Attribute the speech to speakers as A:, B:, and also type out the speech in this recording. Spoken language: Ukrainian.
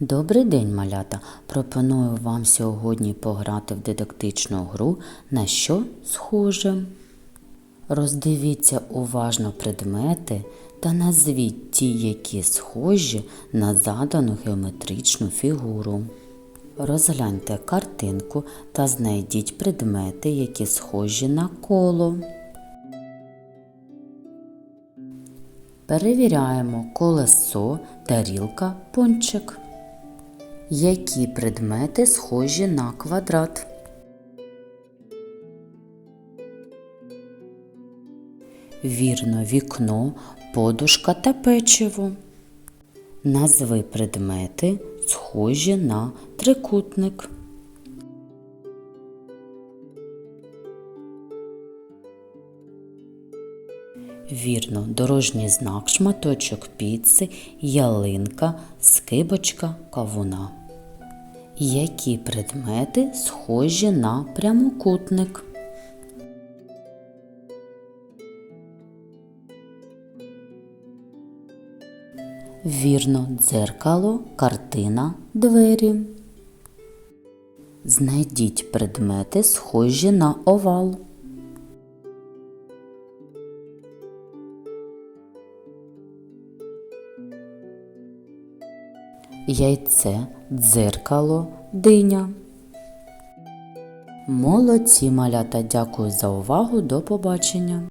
A: Добрий день, малята! Пропоную вам сьогодні пограти в дидактичну гру на що схоже. Роздивіться уважно предмети та назвіть ті, які схожі на задану геометричну фігуру. Розгляньте картинку та знайдіть предмети, які схожі на коло. Перевіряємо колесо, тарілка, пончик. Які предмети схожі на квадрат? Вірно, вікно, подушка та печиво. Назви предмети схожі на трикутник. Вірно, дорожній знак, шматочок піци, ялинка, скибочка, кавуна. Які предмети схожі на прямокутник? Вірно, дзеркало, картина, двері. Знайдіть предмети, схожі на овал. Яйце, дзеркало, диня. Молодці малята, дякую за увагу. До побачення.